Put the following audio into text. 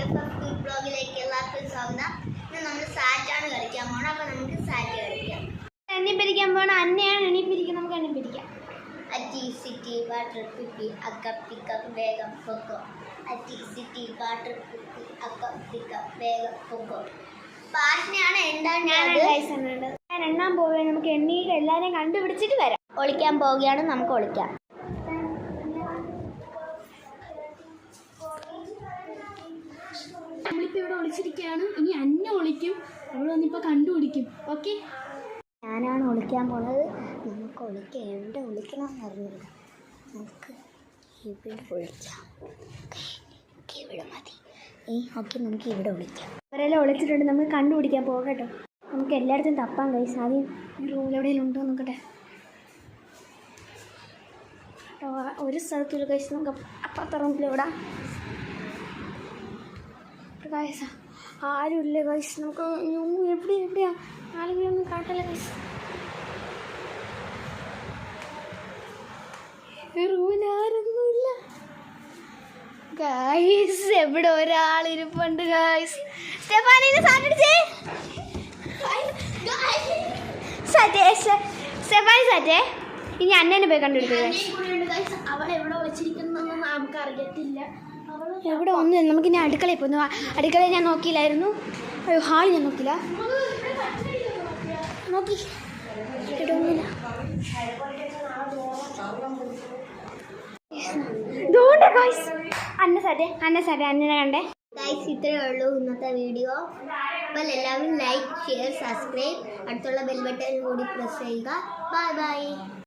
ബ്ലോഗിലേക്ക് എല്ലാവർക്കും സ്വാഗതം ഇന്ന് നമ്മൾ സാറ്റാണ് കളിക്കാൻ പോകണം അപ്പോൾ നമുക്ക് സാറ്റ് കളിക്കാം എണ്ണിപ്പിരിക്കാൻ പോണ അന്നയാണ് എണ്ണിപ്പിരിക്കാൻ നമുക്ക് എണ്ണിപ്പിരിക്കാം അറ്റി സിറ്റി വാട്ടർ കുപ്പി അക്ക പിക്കപ്പ് വേഗം പൊക്കോ. അറ്റി സിറ്റി വാട്ടർ കുപ്പി അക്ക പിക്കപ്പ് വേഗം പൊക്കോ. പാട്ടിനെയാണ് ഞാൻ എണ്ണാൻ പോവുകയാണ് നമുക്ക് എണ്ണിയിട്ട് എല്ലാവരെയും കണ്ടുപിടിച്ചിട്ട് വരാം. ഒളിക്കാൻ പോവുകയാണ് നമുക്ക് ഒളിക്കാം നമ്മളിപ്പോൾ ഇവിടെ ഒളിച്ചിരിക്കുകയാണ് ഇനി അന്ന ഒളിക്കും. അവൾ വന്നിപ്പോൾ കണ്ടുപിടിക്കും. ഓക്കെ ഞാനാണ് ഒളിക്കാൻ പോണത്. നമുക്ക് ഒളിക്കേണ്ട എവിടെ ഒളിക്കണം എന്ന് അറിഞ്ഞില്ല നമുക്ക് ഇവിടെ മതി. ഏ ഓക്കെ നമുക്ക് ഇവിടെ ഒളിക്കാം. അവരെല്ലാം ഒളിച്ചിട്ടുണ്ട്. നമുക്ക് കണ്ടുപിടിക്കാൻ പോകട്ടോ നമുക്ക് എല്ലായിടത്തും തപ്പാൻ കഴിയും ഈ റൂമിൽ എവിടെയെങ്കിലും ഉണ്ടോ നോക്കട്ടെ. ഒരു സ്ഥലത്തൊരു കഴിച്ച് നമുക്ക് അപ്പുറത്തെ റൂമിൽ കൈസ ആരുമില്ല ഗൈസ് നമുക്ക് എവിടെ എവിടെയാ ആരെങ്കിലും ഒന്നും കാട്ടല്ല കൈസ് ഈ ഗൈസ് എവിടെ ഒരാൾ ഗൈസ് സ്റ്റെഫാനിനെ സാറ്റടിച്ചേ സാറ്റേ സ്റ്റെഫാനി സാറ്റേ ഇനി അന്നേനെ പോയി കണ്ടുപിടിക്കുക അവൾ എവിടെ വെച്ചിരിക്കുന്നു നമുക്ക് അറിയത്തില്ല എവിടെ ഒന്നും നമുക്ക് ഇനി അടുക്കളയിൽ പോന്നു അടുക്കള ഞാൻ നോക്കിയില്ലായിരുന്നു. അയ്യോ ഹാൾ ഞാൻ നോക്കിയില്ല. നോക്കി. ഗൈസ് അന്ന അന്ന കണ്ടേ. ഇത്രയേ ഉള്ളൂ ഇന്നത്തെ വീഡിയോ അപ്പോൾ എല്ലാവരും ലൈക്ക് ഷെയർ സബ്സ്ക്രൈബ് അടുത്തുള്ള ബെൽ ബട്ടൺ കൂടി പ്രസ് ചെയ്യുക. Bye bye